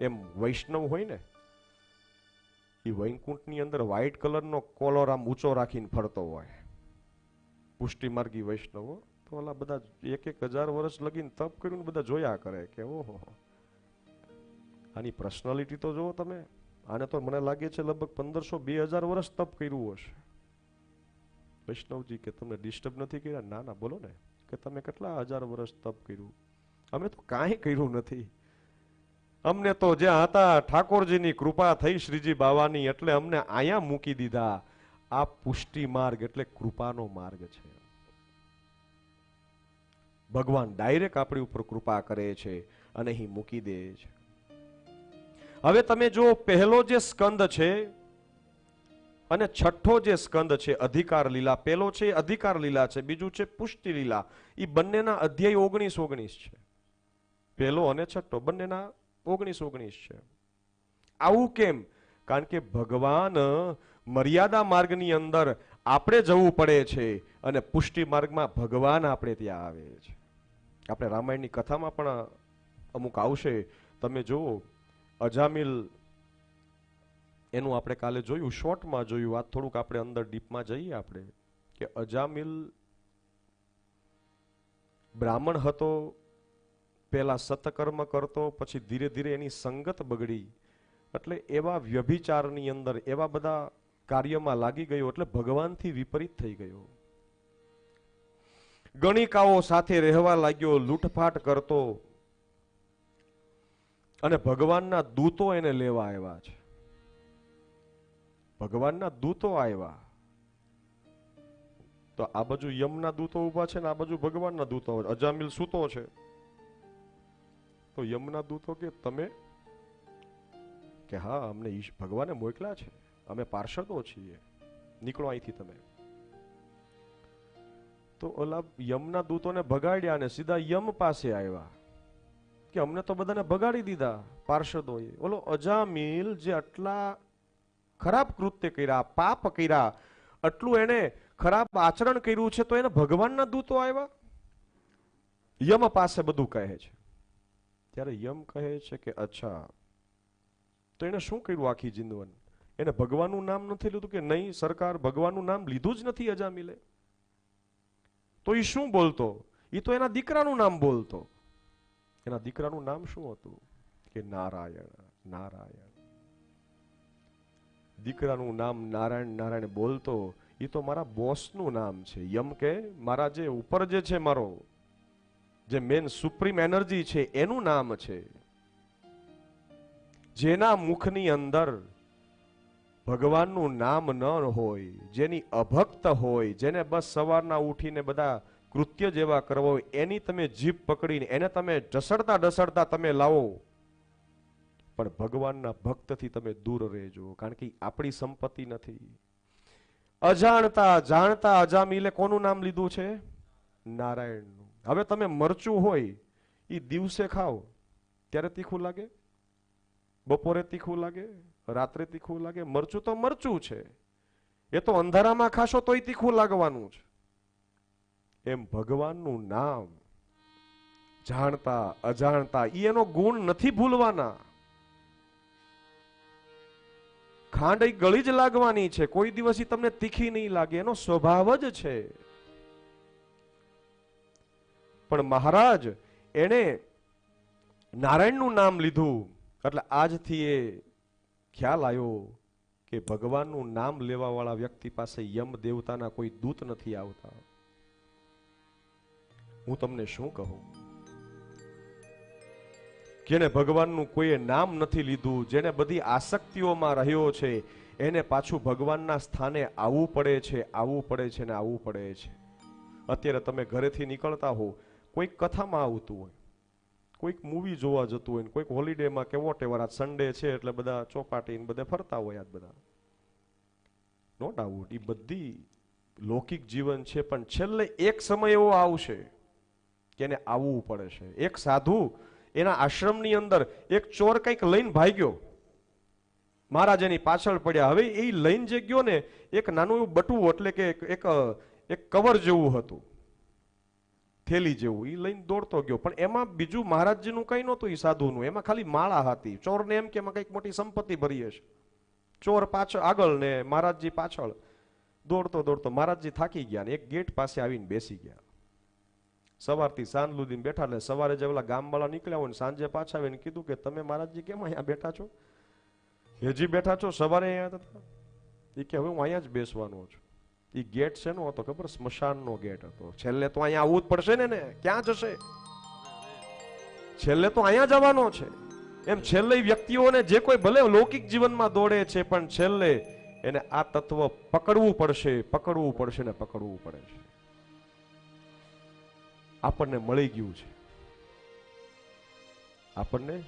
એમ વૈષ્ણવ હોય ને એ વૈકુંઠની અંદર વ્હાઈટ કલરનો કોલર આમ ઊંચો રાખીને ફરતો હોય. પુષ્ટિમાર્ગી વૈષ્ણવો તો ઓલા બધા એક એક હજાર વર્ષ લગીને તપ કર્યું ને બધા જોયા કરે કે ઓહો. આની પર્સનાલિટી તો જુઓ તમે. આને તો મને લાગે છે લગભગ પંદરસો બે હજાર વર્ષ તપ કર્યું હશે. વૈષ્ણવજી કે તમને ડિસ્ટર્બ નથી કર્યા? ના ના, બોલો ને. કે તમે કેટલા હજાર વર્ષ તપ કર્યું? અમે તો કાંઈ કર્યું નથી. અમને તો જ્યાં હતા, ઠાકોરજીની કૃપા થઈ શ્રીજી બાવાની એટલે અમને અહીંયા મૂકી દીધા. આ પુષ્ટિ માર્ગ એટલે કૃપાનો માર્ગ છે. ભગવાન ડાયરેક્ટ આપણી ઉપર કૃપા કરે છે અને અહીં મૂકી દે છે. હવે તમે જો પહેલો જે સ્કંદ છે અને છઠ્ઠો જે સ્કંદ છે, અધિકાર લીલા, પહેલો છે અધિકાર લીલા છે, બીજું છે પુષ્ટિ લીલા એ બંનેના અધ્યાય ઓગણીસ ઓગણીસ છે. પહેલો અને છઠ્ઠો બંનેના ઓગણીસ ઓગણીસ છે. આવું કેમ? કારણ કે ભગવાન મર્યાદા માર્ગની અંદર આપણે જવું પડે છે અને પુષ્ટિ માર્ગમાં ભગવાન આપણે ત્યાં આવે છે. આપણે રામાયણની કથામાં પણ અમુક આવશે. તમે જુઓ, અજામિલ એનું આપણે કાલે જોયું, શોર્ટમાં જોયું વાત થોડુંક આપણે અંદર ડીપમાં જઈએ આપણે, કે અજામિલ બ્રાહ્મણ હતો પેલા સતકર્મ કરતો, પછી ધીરે ધીરે એની સંગત બગડી. એટલે એવા વ્યભિચારની અંદર, એવા બધા કાર્યમાં લાગી ગયો એટલે ભગવાનથી વિપરીત થઈ ગયો. ગણિકાઓ સાથે રહેવા લાગ્યો, લૂંટફાટ કરતો અને ભગવાનના દૂતો એને લેવા આવ્યા છે. ભગવાનના દૂતો આવ્યા. તો આ બાજુ યમના દૂતો ઊભા છે ને આ બાજુ ભગવાનના દૂતો. અજામિલ સૂતો છે. તો યમના દૂતો કે તમે કે હા, અમને ઈશ, ભગવાને મોકલા છે. અમે પાર્ષદો છીએ. નીકળો અહીંથી તમે. તો ઓલા યમના દૂતોને ભગાડ્યા અને સીધા યમ પાસે આવ્યા. કે અમને તો બધાને ભગાડી દીધા પાર્ષદોએ. ઓલો અજામિલ જે આટલા ખરાબ કૃત્ય કર્યા, પાપ કર્યા, આટલું એને ખરાબ આચરણ કર્યું છે, તો એને ભગવાનના દૂતો આવ્યા? યમ પાસે બધું કહે છે. ત્યારે યમ કહે છે કે, અચ્છા, તો એને શું કર્યું આખી જીંદવન? એને ભગવાનનું નામ નથી લીધું કે નહીં? સરકાર ભગવાનનું નામ લીધું જ નથી અજામિલે તો એ શું બોલતો? એ તો એના દીકરાનું નામ બોલતો. એના દીકરાનું નામ શું હતું? કે નારાયણ નારાયણ. દીકરાનું નામ નારાયણ નારાયણ બોલતો એ તો મારા બોસનું નામ છે. યમ કે મારા જે ઉપર જે છે મારો જે મેન સુપ્રીમ એનર્જી છે, એનું નામ છે. જેના મુખની અંદર ભગવાનનું નામ ન હોય, જેની અભક્ત હોય, જેને બસ સવારના ઉઠીને બધા કૃત્ય જેવા કરવા હોય, એની તમે જીભ પકડીને, એને તમે ઢસડતા ઢસડતા તમે લાવો. પણ ભગવાનના ભક્તથી તમે દૂર રહેજો, કારણ કે આપણી સંપત્તિ નથી. અજાણતા, જાણતા અજામીલે કોનું નામ લીધું છે? નારાયણનું. હવે તમે મરચું હોય એ દિવસે ખાઓ. ત્યારે તીખું લાગે? બપોરે તીખું લાગે? રાત્રે તીખું લાગે? મરચું તો મરચું છે. એ તો અંધારામાં ખાશો તોય તીખું લાગવાનું છે. એમ ભગવાનનું નામ જાણતા, અજાણતા એ એનો ગુણ નથી ભૂલવાના. ખાંડ એ ગળી જ લાગવાની છે. કોઈ દિવસ તમને તીખી નહીં લાગે. એનો સ્વભાવ જ છે. પણ મહારાજ એને નારાયણનું નામ લીધું. એટલે આજથી એ ખ્યાલ આવ્યો કે ભગવાનનું નામ લેવા વાળા વ્યક્તિ પાસે યમ દેવતાના કોઈ દૂત નથી આવતા. હું તમને શું કહું? જેને ભગવાનનું કોઈએ નામ નથી લીધું, જેને બધી આસક્તિઓમાં રહ્યો છે, એને પાછું ભગવાનના સ્થાને આવવું પડે છે, આવવું પડે છે ને આવવું પડે છે. અત્યારે તમે ઘરેથી નીકળતા હો કોઈક કથામાં આવતું હોય, કોઈક મૂવી જોવા જતું હોય કોઈક હોલિડેમાં કે વોટ એવર આ સન્ડે છે એટલે બધા ચોપાટીને બધે ફરતા હોય આજ બધા. નો ડાઉટ એ બધી લૌકિક જીવન છે, પણ છેલ્લે એક સમય એવો આવશે કે એને આવવું પડે છે. એક સાધુ એના આશ્રમની અંદર એક ચોર કંઈક લઈને ભાગ્યો. મહારાજ એની પાછળ પડ્યા. હવે એ લઈને જે ગયો ને, એક નાનું એવું બટવું એટલે કે એક એક કવર જેવું હતું. થેલી જેવું એ લઈને દોડતો ગયો. પણ એમાં બીજું મહારાજજીનું કઈ નહોતું એ સાધુનું. એમાં ખાલી માળા હતી. ચોરને એમ કે એમાં કંઈક મોટી સંપત્તિ ભરી હશે. ચોર પાછળ, આગળ ને મહારાજજી પાછળ દોડતો દોડતો મહારાજજી થાકી ગયા ને એક ગેટ પાસે આવીને બેસી ગયા. સવારથી સાંજ લુદીને બેઠા એટલે સવારે જે ઓલા ગામવાળા નીકળ્યા હોય ને સાંજે પાછા આવીને કીધું કે તમે મહારાજજી કેમ અહીંયા બેઠા છો? હજી બેઠા છો? સવારે અહીંયા એ કે હવે હું અહીંયા જ બેસવાનો છું. એ ગેટ છે નો હતો ખબર, સ્મશાનનો ગેટ હતો. છેલ્લે તો અહીંયા આવવું જ પડશે ને ને ક્યાં જશે? છેલ્લે તો અહીંયા જવાનો છે. એમ છેલ્લે વ્યક્તિઓને જે કોઈ ભલે લૌકિક જીવનમાં દોડે છે, પણ છેલ્લે એને આ તત્વ પકડવું પડશે પકડવું પડશે ને પકડવું પડે છે. આપણને મળી ગયું છે. આપણને